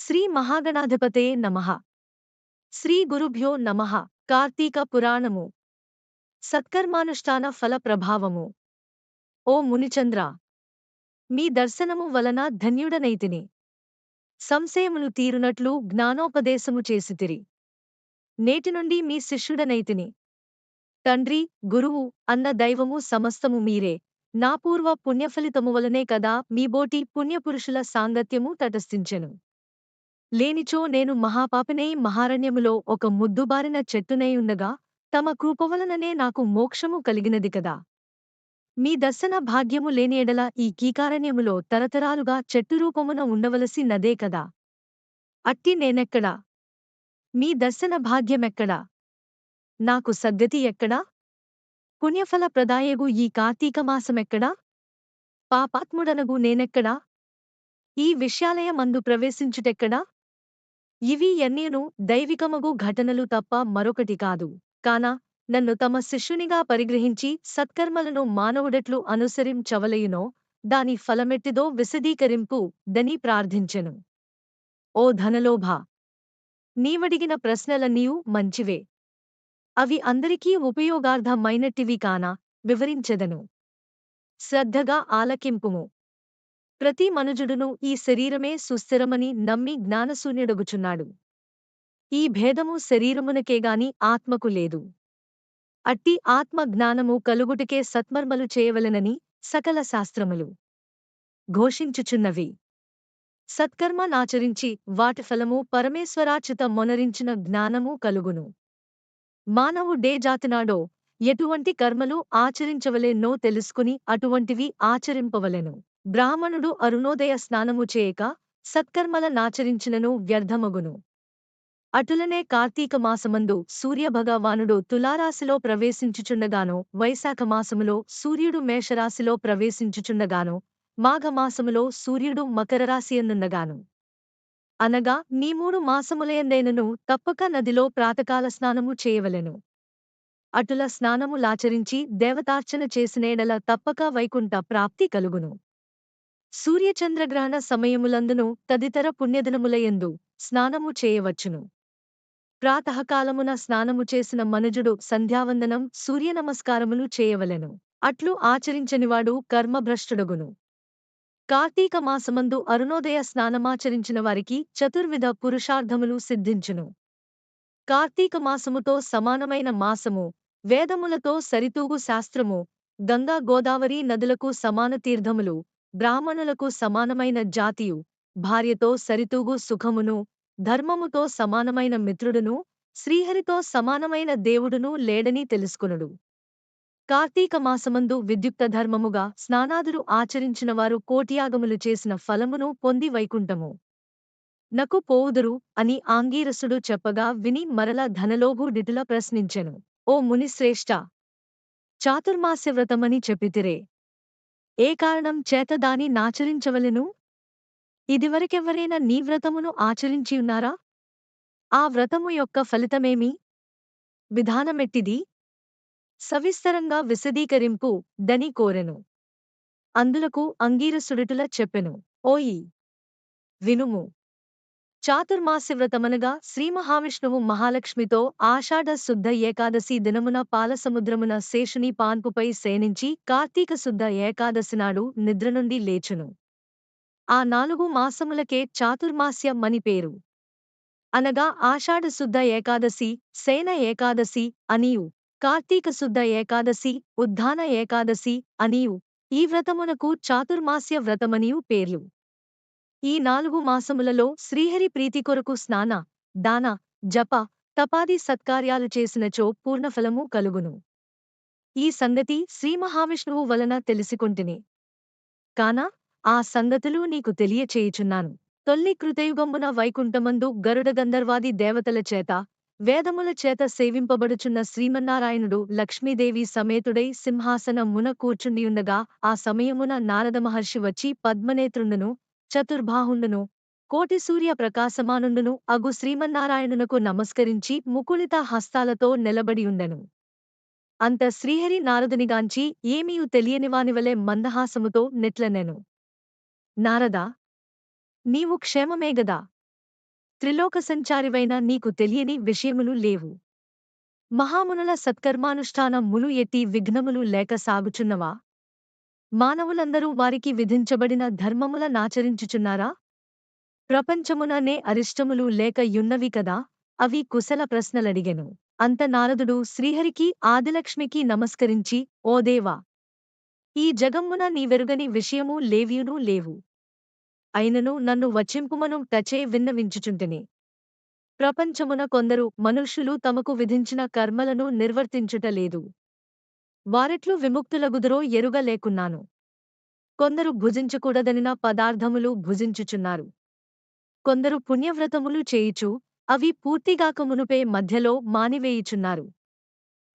శ్రీ మహాగణాధిపతే నమ. శ్రీ గురుభ్యో నమః. కార్తీక పురాణము. సత్కర్మానుష్ఠాన ఫల ప్రభావము. ఓ మునిచంద్ర మీ దర్శనము వలన ధన్యుడనైతిని. సంశయములు తీరునట్లు జ్ఞానోపదేశము చేసితిరి. నేటి నుండి మీ శిష్యుడనైతిని. తండ్రి గురువు అన్న దైవము సమస్తము మీరే. నా పూర్వ పుణ్యఫలితము వలనే కదా మీబోటి పుణ్యపురుషుల సాంగత్యము తటస్థించెను. లేనిచో నేను మహాపాపినై మహారణ్యములో ఒక ముద్దుబారిన చెట్టునై తమ కృపవలననే నాకు మోక్షము కలిగినది కదా. మీ దర్శన భాగ్యము లేని ఈ కీకారణ్యములో తరతరాలుగా చెట్టు రూపమున ఉండవలసి నదే కదా. అట్టి నేనెక్కడా? మీ దర్శన భాగ్యమెక్కడా? నాకు సద్గతి ఎక్కడా? పుణ్యఫల ప్రదాయగు ఈ కార్తీక మాసమెక్కడా? పాపాత్ముడనగు నేనెక్కడా? ఈ విషయాలయమందు ప్రవేశించుటెక్కడా? ఇవి ఎన్నీను దైవికమగు ఘటనలు తప్ప మరొకటి కాదు. కాన నన్ను తమ శిష్యునిగా పరిగ్రహించి సత్కర్మలను మానవుడెట్లు అనుసరించవలయునో దాని ఫలమెట్టిదో విశదీకరింపు దని ప్రార్థించెను. ఓ ధనలోభ! నీవడిగిన ప్రశ్నలన్నీయూ మంచివే. అవి అందరికీ ఉపయోగార్థమైనట్టివి కాన వివరించెదను. శ్రద్ధగా ఆలకింపుము. ప్రతి మనుజుడును ఈ శరీరమే సుస్థిరమని నమ్మి జ్ఞానశూన్యుడగుచున్నాడు. ఈ భేదము శరీరమునకేగాని ఆత్మకు లేదు. అట్టి ఆత్మ జ్ఞానము కలుగుటికే సత్మర్మలు చేయవలెనని సకల శాస్త్రములు ఘోషించుచున్నవి. సత్కర్మ నాచరించి వాటి ఫలము పరమేశ్వరాచిత మొనరించిన జ్ఞానము కలుగును. మానవుడే జాతినాడో ఎటువంటి కర్మలు ఆచరించవలెనో తెలుసుకుని అటువంటివి ఆచరింపవలెను. బ్రాహ్మణుడు అరుణోదయ స్నానము చేయక సత్కర్మల నాచరించినను వ్యర్థమగును. అటులనే కార్తీక మాసమందు సూర్యభగవానుడు తులారాశిలో ప్రవేశించుచుండగానో వైశాఖ మాసములో సూర్యుడు మేషరాశిలో ప్రవేశించుచుండగానో మాఘమాసములో సూర్యుడు మకరరాశియన్నున్నగాను అనగా నీ మూడు మాసములయందైనను తప్పక నదిలో ప్రాతకాల స్నానము చేయవలెను. అటుల స్నానము లాచరించి దేవతార్చన చేసినేడల తప్పక వైకుంఠ ప్రాప్తి కలుగును. సూర్యచంద్రగ్రహణ సమయములందును తదితర పుణ్యదినములయందు స్నానము చేయవచ్చును. ప్రాతకాలమున స్నానము చేసిన మనుజుడు సంధ్యావందనం సూర్యనమస్కారములు చేయవలెను. అట్లు ఆచరించనివాడు కర్మభ్రష్టుడగును. కార్తీక మాసమందు అరుణోదయ స్నానమాచరించిన వారికి చతుర్విధ పురుషార్థములు సిద్ధించును. కార్తీక మాసముతో సమానమైన మాసము వేదములతో సరితూగు శాస్త్రము గంగా గోదావరి నదులకు సమాన తీర్థములు బ్రాహ్మణులకు సమానమైన జాతియు భార్యతో సరితూగు సుఖమును ధర్మముతో సమానమైన మిత్రుడును శ్రీహరితో సమానమైన దేవుడును లేడని తెలుసుకునుడు. కార్తీక మాసమందు విద్యుక్త ధర్మముగా స్నానాదులు ఆచరించినవారు కోటియాగములు చేసిన ఫలమును పొంది వైకుంఠము. నకు పోవుదురు అని ఆంగీరసుడు చెప్పగా విని మరల ధనలోభుడిటుల ప్రశ్నించెను. ఓ మునిశ్రేష్ఠ చాతుర్మాస్యవ్రతమని చెప్పితిరే. ఏ కారణం చేత దాని నాచరించవలెను? ఇదివరకెవరైనా నీ వ్రతమును ఆచరించియున్నారా ఆ వ్రతము యొక్క ఫలితమేమి? విధానమెట్టిది? సవిస్తరంగా విశదీకరింపు దని కోరెను. అందులకు అంగీరసుడిటుల చెప్పెను. ఓయి! వినుము. చాతుర్మాస్యవ్రతమనగా శ్రీమహావిష్ణువు మహాలక్ష్మితో ఆషాఢ శుద్ధ ఏకాదశి దినమున పాలసముద్రమున శేషుని పాన్పుపై శయనించి కార్తీక శుద్ధ ఏకాదశినాడు నిద్ర నుండి లేచును. ఆ నాలుగు మాసములకే చాతుర్మాస్య మని పేరు. అనగా ఆషాఢ శుద్ధ ఏకాదశి శయన ఏకాదశి అనియు కార్తీక శుద్ధ ఏకాదశి ఉద్ధాన ఏకాదశి అనియు ఈ వ్రతమునకు చాతుర్మాస్య వ్రతమనియు పేర్లు. ఈ నాలుగు మాసములలో శ్రీహరి ప్రీతి కొరకు స్నాన దాన జప తపాది సత్కార్యాలు చేసినచో పూర్ణఫలము కలుగును. ఈ సంగతి శ్రీమహావిష్ణువు వలన తెలిసికొంటిని. కాన ఆ సంగతులు నీకు తెలియచేయుచున్నాను. తొల్లి కృతయుగంబున వైకుంఠమందు గరుడ గంధర్వాది దేవతల చేత వేదముల చేత సేవింపబడుచున్న శ్రీమన్నారాయణుడు లక్ష్మీదేవి సమేతుడై సింహాసన మున కూర్చుండియుండగా ఆ సమయమున నారద మహర్షి వచ్చి పద్మనేత్రుండును చతుర్బాహుండును కోటి సూర్య ప్రకాశమానుండును. అగు శ్రీమన్నారాయణునకు నమస్కరించి ముకుళిత హస్తాలతో నిలబడియుండెను అంత శ్రీహరి నారదునిగాంచి ఏమీయు తెలియనివానివలె మందహాసముతో నెట్లనెను. నారదా నీవు క్షేమమేగదా త్రిలోకసంచారివైన నీకు తెలియని విషయములు లేవు. మహామునుల సత్కర్మానుష్ఠానములు ఎట్టి విఘ్నములు లేక సాగుచున్నవా? మానవులందరూ వారికి విధించబడిన ధర్మముల నాచరించుచున్నారా ప్రపంచముననే అరిష్టములు లేక యున్నవి కదా? అవి కుశల ప్రశ్నలడిగెను. అంత నారదుడు శ్రీహరికి ఆదిలక్ష్మికి నమస్కరించి ఓ దేవా! ఈ జగమ్మున నీవెరుగని విషయము లేవ్యునూ లేవు. అయినను నన్ను వచింపుమను టచే విన్నవించుచుంటిని. ప్రపంచమున కొందరు మనుష్యులు తమకు విధించిన కర్మలను నిర్వర్తించుటలేదు వారెట్లు విముక్తులగుదురో ఎరుగలేకున్నాను కొందరు భుజించకూడదనిన పదార్థములు భుజించుచున్నారు. కొందరు పుణ్యవ్రతములు చేయుచు అవి పూర్తిగాక మునుపే మధ్యలో మానివేయుచున్నారు.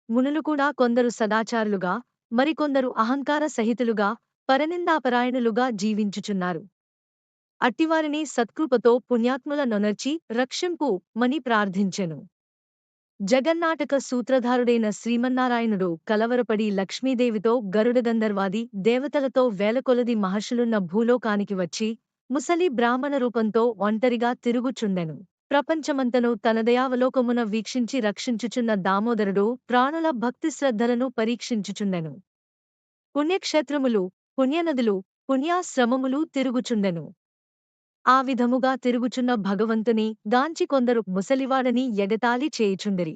మునులు కూడా కొందరు సదాచారులుగా మరికొందరు అహంకార సహితులుగా పరనిందాపరాయణులుగా జీవించుచున్నారు. అట్టివారిని సత్కృపతో పుణ్యాత్ముల నొనర్చి రక్షింపు మని ప్రార్థించెను. జగన్నాటక సూత్రధారుడైన శ్రీమన్నారాయణుడు కలవరపడి లక్ష్మీదేవితో గరుడగంధర్వాది దేవతలతో వేలకొలది మహర్షులున్న భూలోకానికి వచ్చి ముసలి బ్రాహ్మణ రూపంతో ఒంటరిగా తిరుగుచుండెను. ప్రపంచమంతను తన దయావలోకమున వీక్షించి రక్షించుచున్న దామోదరుడు ప్రాణుల భక్తి శ్రద్ధలను పరీక్షించుచుండెను. పుణ్యక్షేత్రములు పుణ్యనదులు పుణ్యాశ్రమములు తిరుగుచుండెను. ఆ విధముగా తిరుగుచున్న భగవంతుని గాంచి కొందరు ముసలివాడని ఎగతాళి చేయుచుండిరి.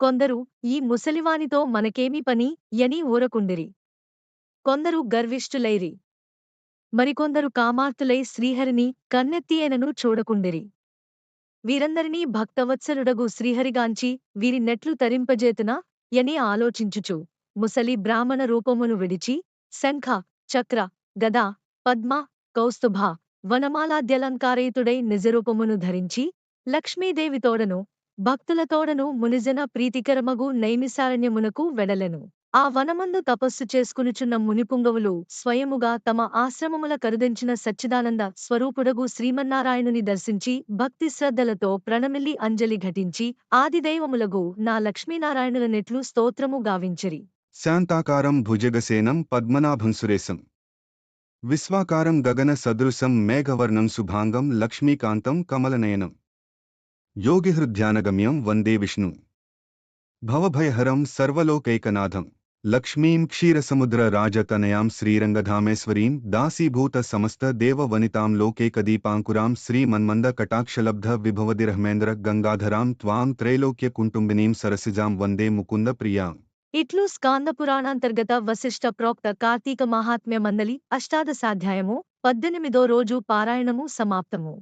కొందరు ఈ ముసలివానితో మనకేమి పని యని ఊరకుండిరి. కొందరు గర్విష్ఠులైరి. మరికొందరు కామార్తులై శ్రీహరిని కన్నెత్తియేనను చూడకుండిరి. వీరందరినీ భక్తవత్సలుడగు శ్రీహరిగాంచి వీరి నెట్లు తరింపజేతున యని ఆలోచించుచు ముసలి బ్రాహ్మణ రూపమును విడిచి శంఖ చక్ర గద పద్మ కౌస్తుభ వనమాలాద్యలంకారయుతుడై నిజరూపమును ధరించి లక్ష్మీదేవితోడను భక్తులతోడను మునిజన ప్రీతికరమగు నైమిసారణ్యమునకు వెడలెను. ఆ వనమందు తపస్సు చేసుకునుచున్న మునిపుంగవులు స్వయముగా తమ ఆశ్రమముల కరుదించిన సచ్చిదానంద స్వరూపుడగు శ్రీమన్నారాయణుని దర్శించి భక్తి శ్రద్ధలతో ప్రణమిల్లి అంజలి ఘటించి ఆదిదైవములగు నా లక్ష్మీనారాయణుల నెట్లు స్తోత్రము గావించిరి. శాంతాకారం భుజగసేనం పద్మనాభం సురేశం. విశ్వాకారం గగన సదృశం మేఘవర్ణం శుభాంగం లక్ష్మీకాంతం కమలనయనం యోగిహృద్ధ్యానగమ్యం వందే విష్ణు భవభయహరం సర్వలోకైకనాథం లక్ష్మీం క్షీరసముద్ర రాజతనయాం శ్రీరంగధామేశ్వరీం దాసీభూత సమస్త దేవవనితాం లోకేకదీపాంకురాం శ్రీమన్మంద కటాక్షలబ్ధ విభవదిరహ్మేంద్ర గంగాధరాం త్వాం త్రైలోక్య కుంటుంబినీం సరసిజాం వందే ముకుంద ప్రియాం ఇట్లు స్కాంద పురాణాంతర్గత వశిష్ఠ ప్రోక్త కార్తీక మహాత్మ్య మందలి అష్టాదశాధ్యాయము పద్దెనిమిదో రోజు పారాయణము సమాప్తము